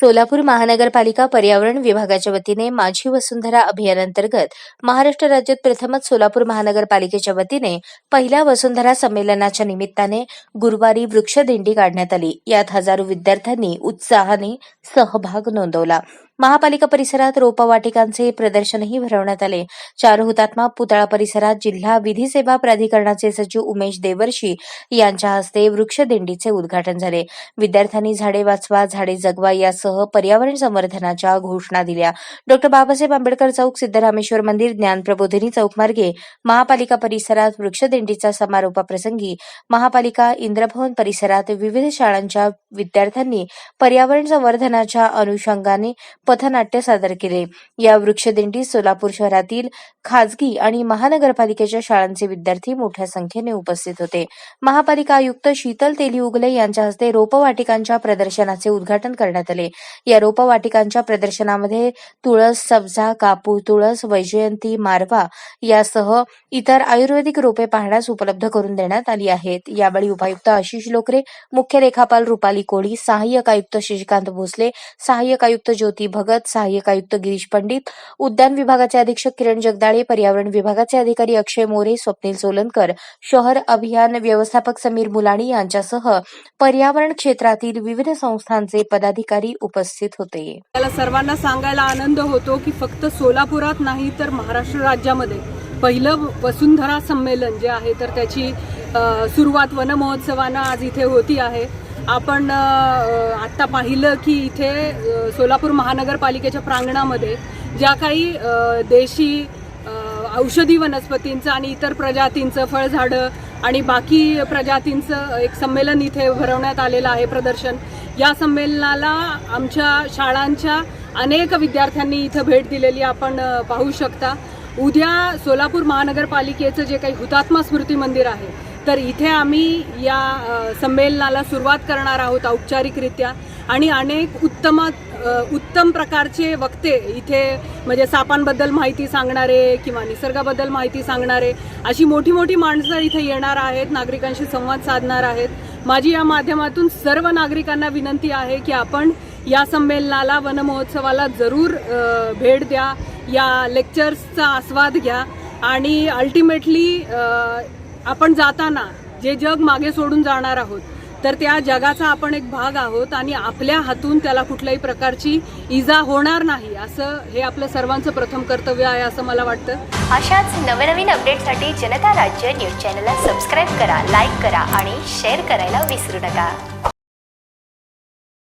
सोलापूर महानगरपालिका पर्यावरण विभागाच्या वतीने माझी वसुंधरा अभियानांतर्गत महाराष्ट्र राज्यात प्रथमच सोलापूर महानगरपालिकेच्या वतीने पहिल्या वसुंधरा संमेलनाच्या निमित्ताने गुरुवारी वृक्षदिंडी काढण्यात आली. यात हजारो विद्यार्थ्यांनी उत्साहाने सहभाग नोंदवला. महापालिका परिसरात रोपवाटिकांचे प्रदर्शनही भरवण्यात आले. चार हुतात्मा पुतळा परिसरात जिल्हा विधी सेवा प्राधिकरणाचे सचिव उमेश देवर्षी यांच्या हस्ते वृक्षदिंडीचे उद्घाटन झाले. विद्यार्थ्यांनी झाडे वाचवा झाडे जगवा यासह पर्यावरण संवर्धनाच्या घोषणा दिल्या. डॉक्टर बाबासाहेब आंबेडकर चौक सिद्धरामेश्वर मंदिर ज्ञानप्रबोधिनी चौक मार्गे महापालिका परिसरात वृक्षदिंडीचा समारोपाप्रसंगी महापालिका इंद्रभवन परिसरात विविध शाळांच्या विद्यार्थ्यांनी पर्यावरण संवर्धनाच्या अनुषंगाने पथनाट्य सादर केले. या वृक्षदिंडीत सोलापूर शहरातील खाजगी आणि महानगरपालिकेच्या शाळांचे विद्यार्थी मोठ्या संख्येने उपस्थित होते. महापालिका आयुक्त शीतल तेली उगले यांच्या हस्ते रोपवाटिकांच्या प्रदर्शनाचे उद्घाटन करण्यात आले. या रोपवाटिकांच्या प्रदर्शनामध्ये तुळस सब्जा कापूर तुळस वैजयंती मारवा यासह इतर आयुर्वेदिक रोपे पाहण्यास उपलब्ध करून देण्यात आली आहेत. यावेळी उपायुक्त आशिष लोकरे मुख्य लेखापाल रुपाली कोळी सहाय्यक आयुक्त शशिकांत भोसले सहाय्यक आयुक्त ज्योती भगत सहाय्यक आयुक्त गिरीश पंडित उद्यान विभागाचे अधीक्षक किरण जगदाळे पर्यावरण विभागाचे अधिकारी अक्षय मोरे स्वप्नील सोलनकर शहर अभियान व्यवस्थापक समीर मुलाणी यांच्यासह पर्यावरण क्षेत्रातील विविध संस्थांचे पदाधिकारी उपस्थित होते. मला सर्वांना सांगायला आनंद होतो की फक्त सोलापुरात नाही तर महाराष्ट्र राज्यामध्ये पहिलं वसुंधरा संमेलन जे आहे तर त्याची सुरुवात वनमहोत्सवानं आज इथे होती आहे. आपण आत्ता पाहिलं की इथे सोलापूर महानगरपालिकेच्या प्रांगणामध्ये ज्या काही देशी औषधी वनस्पतींचं आणि इतर प्रजातींचं फळझाडं आणि बाकी प्रजातींचं एक संमेलन इथे भरवण्यात आलेलं आहे प्रदर्शन या संमेलनाला आमच्या शाळांच्या अनेक विद्यार्थ्यांनी इथं भेट दिलेली आपण पाहू शकता. उद्या सोलापूर महानगरपालिकेचं जे काही हुतात्मा स्मृती मंदिर आहे तर इथे आम्ही या संमेलनाला सुरुवात करणार आहोत औपचारिकरित्या. आणि अनेक उत्तम उत्तम प्रकारचे वक्ते इथे म्हणजे सापांबद्दल माहिती सांगणारे किंवा निसर्गाबद्दल माहिती सांगणारे अशी मोठी मोठी माणसं इथे येणार आहेत नागरिकांशी संवाद साधणार आहेत. माझी या माध्यमातून सर्व नागरिकांना विनंती आहे की आपण या संमेलनाला वन महोत्सवाला जरूर भेट द्या. या लेक्चर्सचा आस्वाद घ्या. आणि अल्टिमेटली आपण जाताना जे जग मागे सोडून जाणार आहोत तर त्या जगाचा आपण एक भाग आहोत आणि आपल्या हातून त्याला कुठल्याही प्रकारची इजा होणार नाही असं हे आपलं सर्वांचं प्रथम कर्तव्य आहे असं मला वाटतं. अशाच नवनवीन अपडेटसाठी जनता राज्य न्यूज चॅनलला सबस्क्राईब करा लाईक करा आणि शेअर करायला विसरू नका.